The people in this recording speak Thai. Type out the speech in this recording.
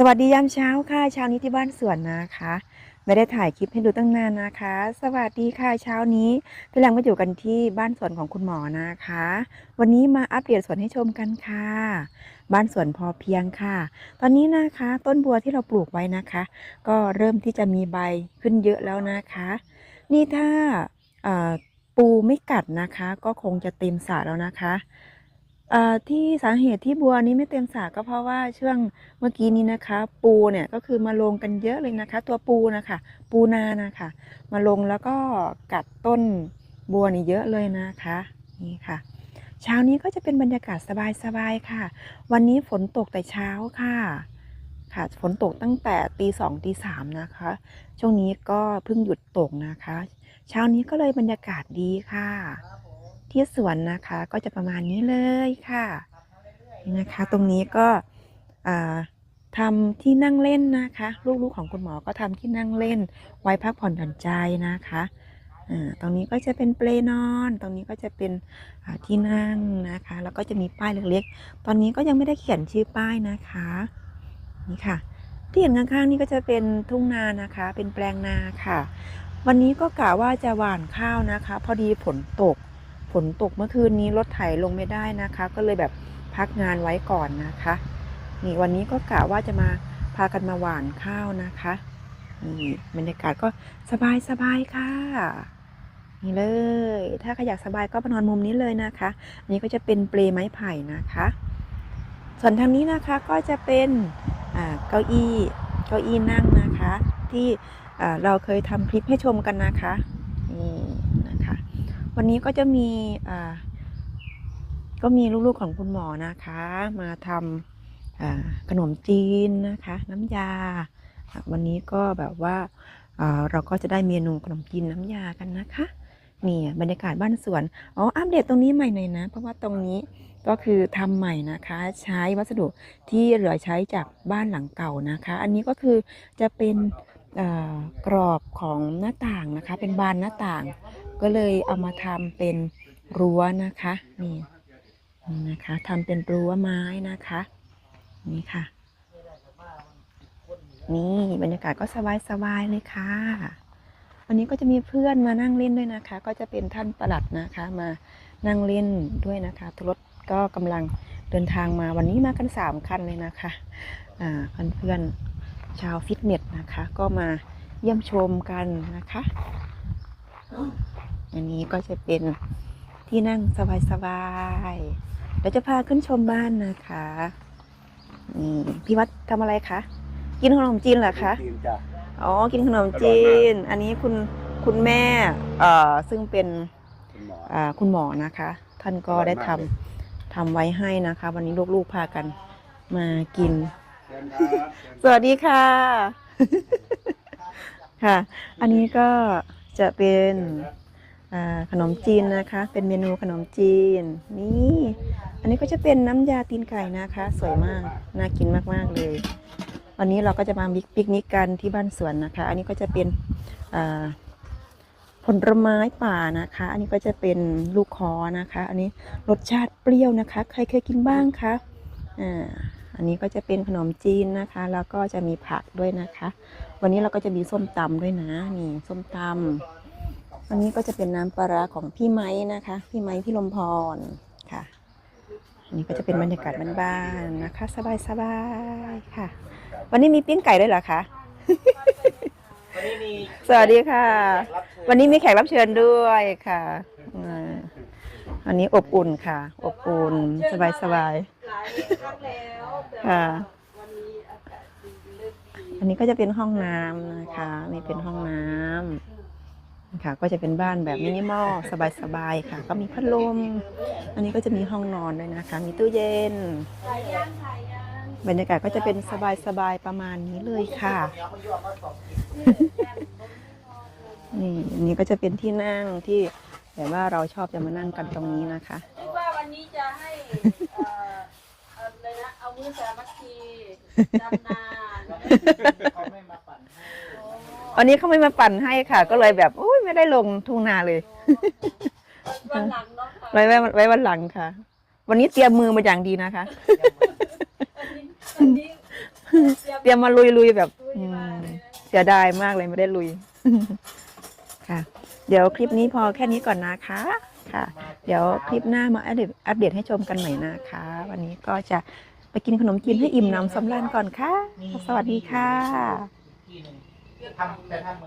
สวัสดียามเช้าค่ะเช้านี้ที่บ้านสวนนะคะ ไม่ได้ถ่ายคลิปให้ดูตั้งนานนะคะ สวัสดีค่ะเช้านี้พี่แรงมาอยู่กันที่บ้านสวนของคุณหมอนะคะ วันนี้มาอัปเดตสวนให้ชมกันค่ะ บ้านสวนพอเพียงค่ะ ตอนนี้นะคะ ต้นบัวที่เราปลูกไว้นะคะ ก็เริ่มที่จะมีใบขึ้นเยอะแล้วนะคะ นี่ถ้าปูไม่กัดนะคะ ก็คงจะเต็มสระแล้วนะคะ เอ่อที่สาเหตุที่บัวนี้ไม่เต็มสระก็เพราะว่าช่วงเมื่อกี้นี้นะคะ ปูเนี่ยก็คือมาลงกันเยอะเลยนะคะ ตัวปูนะคะ ปูนานะคะ มาลงแล้วก็กัดต้นบัวนี่เยอะเลยนะคะนี่ค่ะ เช้านี้ก็จะเป็นบรรยากาศสบายๆค่ะ วันนี้ฝนตกแต่เช้าค่ะ ค่ะฝนตกตั้งแต่ตีสองตีสามนะคะ ช่วงนี้ก็เพิ่งหยุดตกนะคะ เช้านี้ก็เลยบรรยากาศดีค่ะ ที่สวนนะคะก็จะประมาณนี้เลยค่ะนี่นะคะ ตรงนี้ก็ทำที่นั่งเล่นนะคะ ลูกๆของคุณหมอก็ทำที่นั่งเล่น ไว้พักผ่อนหย่อนใจนะคะตรงนี้ก็จะเป็นเปลนอน ตรงนี้ก็จะเป็นที่นั่งนะคะ แล้วก็จะมีป้ายเล็กๆ ตอนนี้ก็ยังไม่ได้เขียนชื่อป้ายนะคะ นี่ค่ะ ที่เห็นข้างๆนี่ก็จะเป็นทุ่งนานะคะ เป็นแปลงนาค่ะ วันนี้ก็กะว่าจะหว่านข้าวนะคะ พอดีฝนตก ฝนตกเมื่อคืนนี้รถไถลงไม่ได้นะคะ ก็เลยแบบพักงานไว้ก่อนนะคะ นี่วันนี้ก็กะว่าจะมาพากันมาหว่านข้าวนะคะนี่บรรยากาศก็สบายสบายๆค่ะ นี่เลย ถ้าใครอยากสบายก็มานอนมุมนี้เลยนะคะอันนี้ก็จะเป็นเปลไม้ไผ่นะคะ ส่วนทางนี้นะคะก็จะเป็นอ่าเก้าอี้เก้าอี้นั่งนะคะ ที่อ่าเราเคยทำคลิปให้ชมกันนะคะนี่ วันนี้ก็จะมีอ่าก็มีลูกๆของคุณหมอนะคะ มาทำาขนมจีนนะคะ น้ำยา วันนี้ก็แบบว่าอ่าเราก็จะได้เมนูขนมจีนน้ำยากันนะคะนี่บรรยากาศบ้านสวนอ๋ออัปเดตตรงนี้ใหม่หน่อยนะ เพราะว่าตรงนี้ก็คือทำใหม่นะคะ ใช้วัสดุที่เหลือใช้จากบ้านหลังเก่านะคะ อันนี้ก็คือจะเป็นกรอบของหน้าต่างนะคะ เป็นบานหน้าต่าง ก็เลยเอามาทำเป็นรั้วนะคะนี่นะคะทำเป็นรั้วไม้นะคะ นี่ค่ะ นี่บรรยากาศก็สบายๆเลยค่ะวันนี้ก็จะมีเพื่อนมานั่งเล่นด้วยนะคะ ก็จะเป็นท่านประหลัดนะคะมานั่งเล่นด้วยนะคะรถก็กำลังเดินทางมาวันนี้มากันสามคันเลยนะคะอ่าเพื่อนๆชาวฟิตเนสนะคะ ก็มาเยี่ยมชมกันนะคะ อันนี้ก็จะเป็นที่นั่งสบายๆเดี๋ยวจะพาขึ้นชมบ้านนะคะนี่พี่วัดทำอะไรคะกินขนมจีนเหรอคะจีนจ้ะอ๋อกินขนมจีน อันนี้คุณคุณแม่เอ่อซึ่งเป็นคุณหมออ่าคุณหมอนะคะ ท่านก็ได้ทำอร่อยมากเลยทำไว้ให้นะคะ วันนี้ลูกๆพากันมากิน เชิญครับสวัสดีค่ะ ค่ะ อันนี้ก็จะเป็นอ่า ขนมจีนนะคะ เป็นเมนูขนมจีน นี่ อันนี้ก็จะเป็นน้ำยาตีนไก่นะคะ สวยมาก น่ากินมากๆเลย วันนี้เราก็จะมาบิ๊กปิกนิกกันที่บ้านสวนนะคะ อันนี้ก็จะเป็นผลไม้ป่านะคะ อันนี้ก็จะเป็นลูกคอนะคะ อันนี้รสชาติเปรี้ยวนะคะ ใครเคยกินบ้างคะ อ่า อันนี้ก็จะเป็นขนมจีนนะคะ แล้วก็จะมีผักด้วยนะคะ วันนี้เราก็จะมีส้มตำด้วยนะ นี่ ส้มตำ อันนี้ก็จะเป็นน้ำปลาร้าของพี่ไม้นะคะ พี่ไม้พี่ลมพรค่ะ อันนี้ก็จะเป็นบรรยากาศบ้านๆนะคะ สบายๆค่ะ วันนี้มีปิ้งไก่ด้วยเหรอคะ สวัสดีค่ะ วันนี้มีแขกรับเชิญด้วยค่ะอันนี้อบอุ่นค่ะ อบอุ่นสบายสบายหลายครั้งแล้วแต่ๆค่ะ อันนี้ก็จะเป็นห้องน้ำนะคะนี่เป็นห้องน้ำ ค่ะก็จะเป็นบ้านแบบมินิมอลสบายๆค่ะ ก็มีพัดลม อันนี้ก็จะมีห้องนอนด้วยนะคะ มีตู้เย็นถ่ายยังถ่ายยังบรรยากาศก็จะเป็นสบายๆประมาณนี้เลยค่ะ นี่อันนี้ก็จะเป็นที่นั่งที่แบบว่าเราชอบจะมานั่งกันตรงนี้นะคะนึกว่าวันนี้จะให้เอ่ออะไรนะเอามือสามัคคีดำนาแล้วก็เขาไม่มาปั่นให้โอ้วันนี้เขาไม่มาปั่นให้ค่ะ ก็เลยแบบอุ้ย ไม่ได้ลงทุ่งนาเลยวันหลังเนาะค่ะไว้ไว้ไว้วันหลังค่ะ วันนี้เตรียมมือมาอย่างดีนะคะวันนี้วันนี้เตรียมมาลุยลุยๆแบบลุยอืมามเลยนะเสียดายมากเลยไม่ได้ลุย ค่ะ เดี๋ยวคลิปนี้พอแค่นี้ก่อนนะคะ ค่ะ เดี๋ยวคลิปหน้ามาอัปเดตอัปเดตให้ชมกันใหม่นะคะ วันนี้ก็จะไปกินขนมจีนให้อิ่มหน้ำสำราญก่อนค่ะ สวัสดีค่ะ ที่หนึ่งทำแต่ทำเหมือน